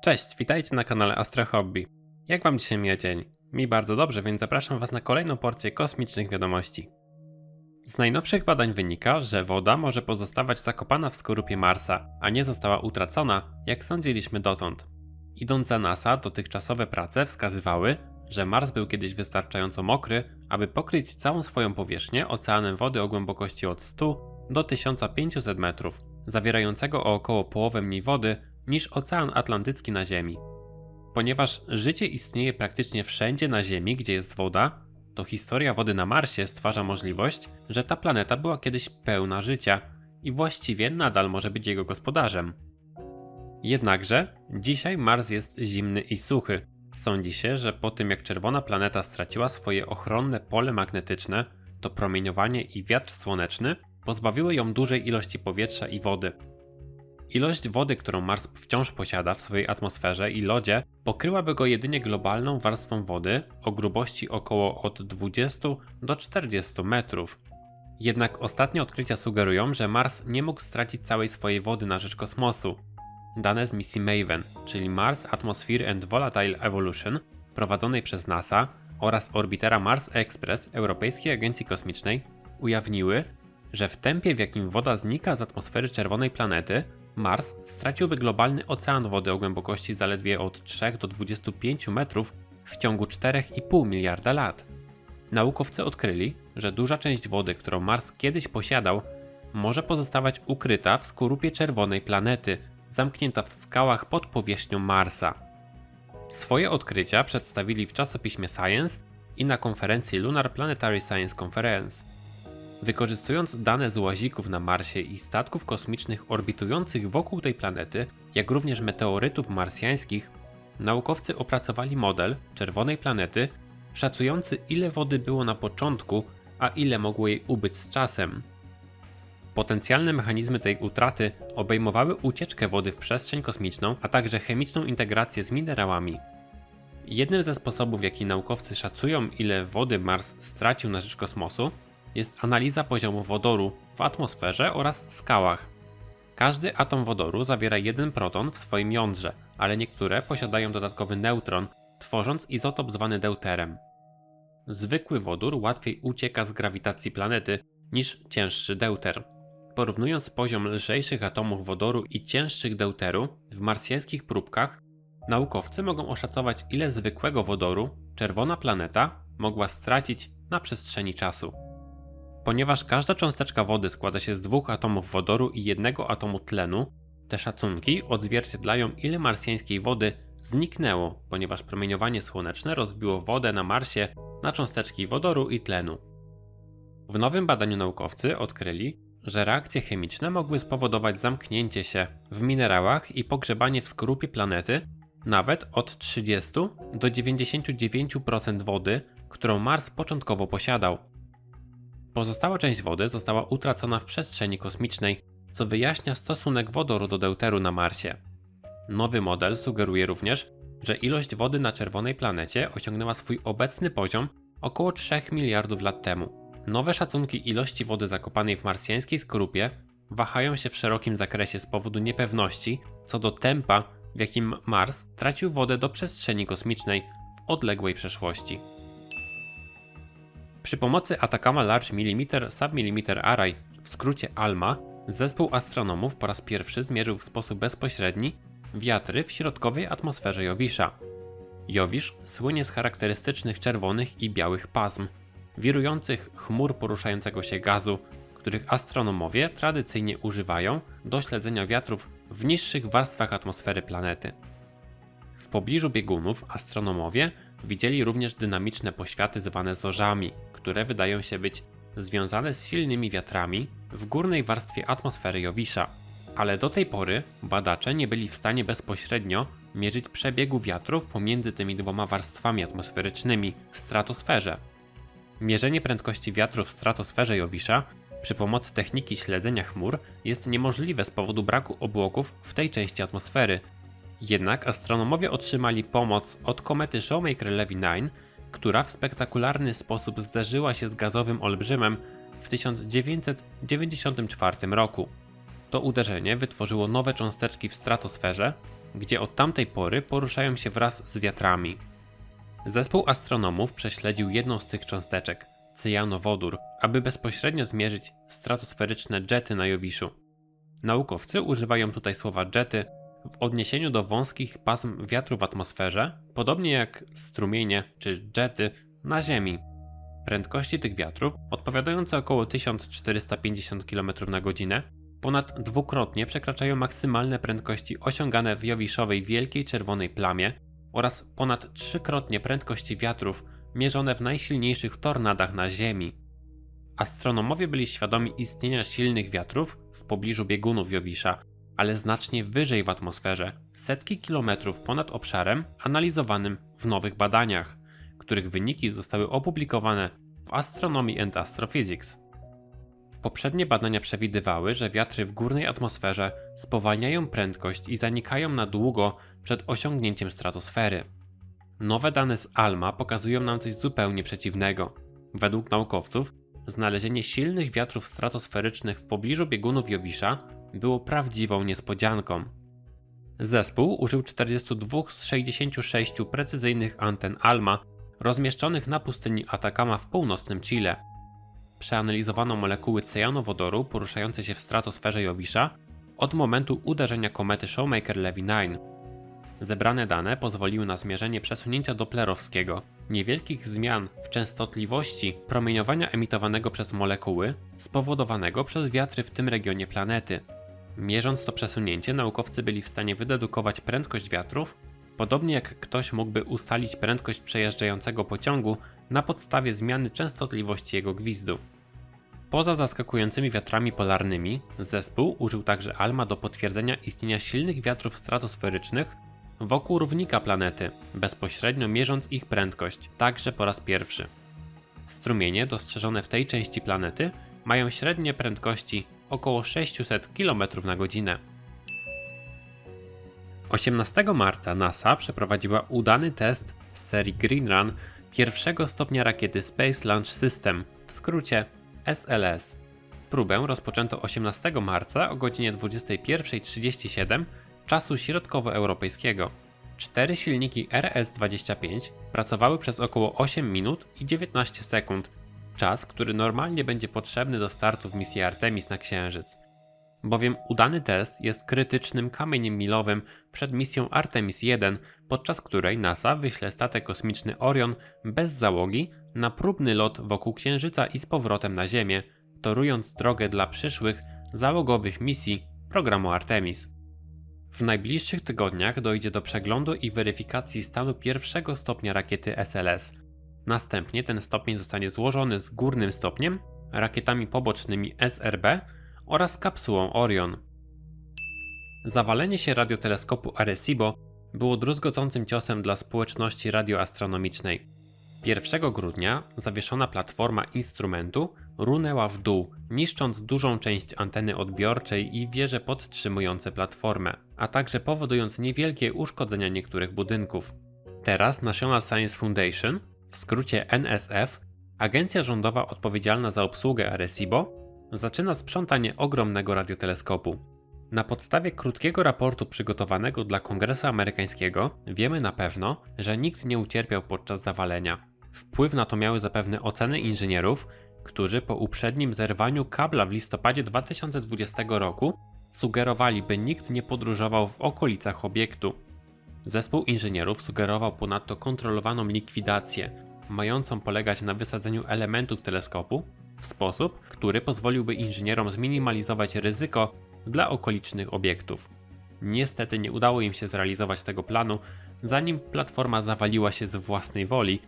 Cześć, witajcie na kanale Astro Hobby. Jak wam dzisiaj mija dzień? Mi bardzo dobrze, więc zapraszam was na kolejną porcję kosmicznych wiadomości. Z najnowszych badań wynika, że woda może pozostawać zakopana w skorupie Marsa, a nie została utracona, jak sądziliśmy dotąd. Idąc za NASA, dotychczasowe prace wskazywały, że Mars był kiedyś wystarczająco mokry, aby pokryć całą swoją powierzchnię oceanem wody o głębokości od 100 do 1500 metrów, zawierającego o około połowę mniej wody niż Ocean Atlantycki na Ziemi. Ponieważ życie istnieje praktycznie wszędzie na Ziemi, gdzie jest woda, to historia wody na Marsie stwarza możliwość, że ta planeta była kiedyś pełna życia i właściwie nadal może być jego gospodarzem. Jednakże dzisiaj Mars jest zimny i suchy. Sądzi się, że po tym jak czerwona planeta straciła swoje ochronne pole magnetyczne, to promieniowanie i wiatr słoneczny pozbawiły ją dużej ilości powietrza i wody. Ilość wody, którą Mars wciąż posiada w swojej atmosferze i lodzie, pokryłaby go jedynie globalną warstwą wody o grubości około od 20 do 40 metrów. Jednak ostatnie odkrycia sugerują, że Mars nie mógł stracić całej swojej wody na rzecz kosmosu. Dane z misji MAVEN, czyli Mars Atmosphere and Volatile Evolution, prowadzonej przez NASA oraz orbitera Mars Express Europejskiej Agencji Kosmicznej, ujawniły, że w tempie, w jakim woda znika z atmosfery czerwonej planety, Mars straciłby globalny ocean wody o głębokości zaledwie od 3 do 25 metrów w ciągu 4,5 miliarda lat. Naukowcy odkryli, że duża część wody, którą Mars kiedyś posiadał, może pozostawać ukryta w skorupie czerwonej planety, zamknięta w skałach pod powierzchnią Marsa. Swoje odkrycia przedstawili w czasopiśmie Science i na konferencji Lunar Planetary Science Conference. Wykorzystując dane z łazików na Marsie i statków kosmicznych orbitujących wokół tej planety, jak również meteorytów marsjańskich, naukowcy opracowali model czerwonej planety, szacujący ile wody było na początku, a ile mogło jej ubyć z czasem. Potencjalne mechanizmy tej utraty obejmowały ucieczkę wody w przestrzeń kosmiczną, a także chemiczną integrację z minerałami. Jednym ze sposobów, w jaki naukowcy szacują, ile wody Mars stracił na rzecz kosmosu, jest analiza poziomu wodoru w atmosferze oraz skałach. Każdy atom wodoru zawiera jeden proton w swoim jądrze, ale niektóre posiadają dodatkowy neutron, tworząc izotop zwany deuterem. Zwykły wodór łatwiej ucieka z grawitacji planety niż cięższy deuter. Porównując poziom lżejszych atomów wodoru i cięższych deuteru w marsjańskich próbkach, naukowcy mogą oszacować, ile zwykłego wodoru czerwona planeta mogła stracić na przestrzeni czasu. Ponieważ każda cząsteczka wody składa się z dwóch atomów wodoru i jednego atomu tlenu, te szacunki odzwierciedlają ile marsjańskiej wody zniknęło, ponieważ promieniowanie słoneczne rozbiło wodę na Marsie na cząsteczki wodoru i tlenu. W nowym badaniu naukowcy odkryli, że reakcje chemiczne mogły spowodować zamknięcie się w minerałach i pogrzebanie w skorupie planety nawet od 30 do 99% wody, którą Mars początkowo posiadał. Pozostała część wody została utracona w przestrzeni kosmicznej, co wyjaśnia stosunek wodoru do deuteru na Marsie. Nowy model sugeruje również, że ilość wody na czerwonej planecie osiągnęła swój obecny poziom około 3 miliardów lat temu. Nowe szacunki ilości wody zakopanej w marsjańskiej skorupie wahają się w szerokim zakresie z powodu niepewności co do tempa, w jakim Mars tracił wodę do przestrzeni kosmicznej w odległej przeszłości. Przy pomocy Atacama Large Millimeter Submillimeter Array, w skrócie ALMA, zespół astronomów po raz pierwszy zmierzył w sposób bezpośredni wiatry w środkowej atmosferze Jowisza. Jowisz słynie z charakterystycznych czerwonych i białych pasm, wirujących chmur poruszającego się gazu, których astronomowie tradycyjnie używają do śledzenia wiatrów w niższych warstwach atmosfery planety. W pobliżu biegunów astronomowie widzieli również dynamiczne poświaty zwane zorzami, które wydają się być związane z silnymi wiatrami w górnej warstwie atmosfery Jowisza. Ale do tej pory badacze nie byli w stanie bezpośrednio mierzyć przebiegu wiatrów pomiędzy tymi dwoma warstwami atmosferycznymi w stratosferze. Mierzenie prędkości wiatru w stratosferze Jowisza przy pomocy techniki śledzenia chmur jest niemożliwe z powodu braku obłoków w tej części atmosfery. Jednak astronomowie otrzymali pomoc od komety Shoemaker-Levy 9, która w spektakularny sposób zderzyła się z gazowym olbrzymem w 1994 roku. To uderzenie wytworzyło nowe cząsteczki w stratosferze, gdzie od tamtej pory poruszają się wraz z wiatrami. Zespół astronomów prześledził jedną z tych cząsteczek, cyjanowodór, aby bezpośrednio zmierzyć stratosferyczne jety na Jowiszu. Naukowcy używają tutaj słowa jety w odniesieniu do wąskich pasm wiatru w atmosferze, podobnie jak strumienie czy jety na Ziemi. Prędkości tych wiatrów, odpowiadające około 1450 km na godzinę, ponad dwukrotnie przekraczają maksymalne prędkości osiągane w Jowiszowej Wielkiej Czerwonej Plamie oraz ponad trzykrotnie prędkości wiatrów mierzone w najsilniejszych tornadach na Ziemi. Astronomowie byli świadomi istnienia silnych wiatrów w pobliżu biegunów Jowisza, ale znacznie wyżej w atmosferze, setki kilometrów ponad obszarem analizowanym w nowych badaniach, których wyniki zostały opublikowane w Astronomy and Astrophysics. Poprzednie badania przewidywały, że wiatry w górnej atmosferze spowalniają prędkość i zanikają na długo przed osiągnięciem stratosfery. Nowe dane z ALMA pokazują nam coś zupełnie przeciwnego. Według naukowców, znalezienie silnych wiatrów stratosferycznych w pobliżu biegunów Jowisza było prawdziwą niespodzianką. Zespół użył 42 z 66 precyzyjnych anten ALMA rozmieszczonych na pustyni Atacama w północnym Chile. Przeanalizowano molekuły cyjanowodoru poruszające się w stratosferze Jowisza od momentu uderzenia komety Showmaker-Levy 9. Zebrane dane pozwoliły na zmierzenie przesunięcia doplerowskiego, niewielkich zmian w częstotliwości promieniowania emitowanego przez molekuły, spowodowanego przez wiatry w tym regionie planety. Mierząc to przesunięcie, naukowcy byli w stanie wydedukować prędkość wiatrów, podobnie jak ktoś mógłby ustalić prędkość przejeżdżającego pociągu na podstawie zmiany częstotliwości jego gwizdu. Poza zaskakującymi wiatrami polarnymi, zespół użył także ALMA do potwierdzenia istnienia silnych wiatrów stratosferycznych wokół równika planety, bezpośrednio mierząc ich prędkość, także po raz pierwszy. Strumienie dostrzeżone w tej części planety mają średnie prędkości około 600 km na godzinę. 18 marca NASA przeprowadziła udany test z serii Green Run pierwszego stopnia rakiety Space Launch System, w skrócie SLS. Próbę rozpoczęto 18 marca o godzinie 21.37 czasu środkowoeuropejskiego. Cztery silniki RS-25 pracowały przez około 8 minut i 19 sekund, czas, który normalnie będzie potrzebny do startu w misji Artemis na Księżyc. Bowiem udany test jest krytycznym kamieniem milowym przed misją Artemis 1, podczas której NASA wyśle statek kosmiczny Orion bez załogi na próbny lot wokół Księżyca i z powrotem na Ziemię, torując drogę dla przyszłych załogowych misji programu Artemis. W najbliższych tygodniach dojdzie do przeglądu i weryfikacji stanu pierwszego stopnia rakiety SLS. Następnie ten stopień zostanie złożony z górnym stopniem, rakietami pobocznymi SRB oraz kapsułą Orion. Zawalenie się radioteleskopu Arecibo było druzgocącym ciosem dla społeczności radioastronomicznej. 1 grudnia zawieszona platforma instrumentu runęła w dół, niszcząc dużą część anteny odbiorczej i wieże podtrzymujące platformę, a także powodując niewielkie uszkodzenia niektórych budynków. Teraz National Science Foundation, w skrócie NSF, agencja rządowa odpowiedzialna za obsługę Arecibo, zaczyna sprzątanie ogromnego radioteleskopu. Na podstawie krótkiego raportu przygotowanego dla Kongresu Amerykańskiego wiemy na pewno, że nikt nie ucierpiał podczas zawalenia. Wpływ na to miały zapewne oceny inżynierów, którzy po uprzednim zerwaniu kabla w listopadzie 2020 roku sugerowali, by nikt nie podróżował w okolicach obiektu. Zespół inżynierów sugerował ponadto kontrolowaną likwidację, mającą polegać na wysadzeniu elementów teleskopu w sposób, który pozwoliłby inżynierom zminimalizować ryzyko dla okolicznych obiektów. Niestety nie udało im się zrealizować tego planu, zanim platforma zawaliła się z własnej woli,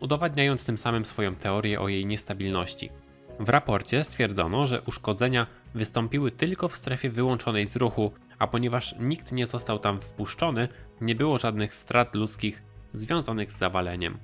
udowadniając tym samym swoją teorię o jej niestabilności. W raporcie stwierdzono, że uszkodzenia wystąpiły tylko w strefie wyłączonej z ruchu, a ponieważ nikt nie został tam wpuszczony, nie było żadnych strat ludzkich związanych z zawaleniem.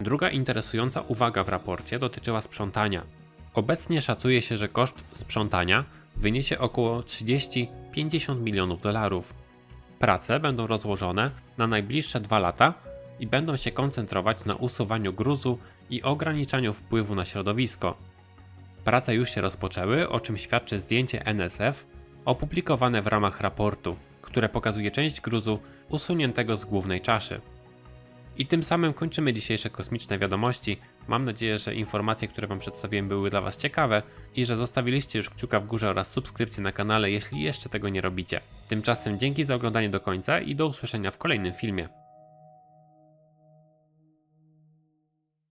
Druga interesująca uwaga w raporcie dotyczyła sprzątania. Obecnie szacuje się, że koszt sprzątania wyniesie około 30-50 milionów dolarów. Prace będą rozłożone na najbliższe dwa lata i będą się koncentrować na usuwaniu gruzu i ograniczaniu wpływu na środowisko. Prace już się rozpoczęły, o czym świadczy zdjęcie NSF opublikowane w ramach raportu, które pokazuje część gruzu usuniętego z głównej czaszy. I tym samym kończymy dzisiejsze kosmiczne wiadomości. Mam nadzieję, że informacje, które Wam przedstawiłem, były dla Was ciekawe i że zostawiliście już kciuka w górze oraz subskrypcję na kanale, jeśli jeszcze tego nie robicie. Tymczasem dzięki za oglądanie do końca i do usłyszenia w kolejnym filmie.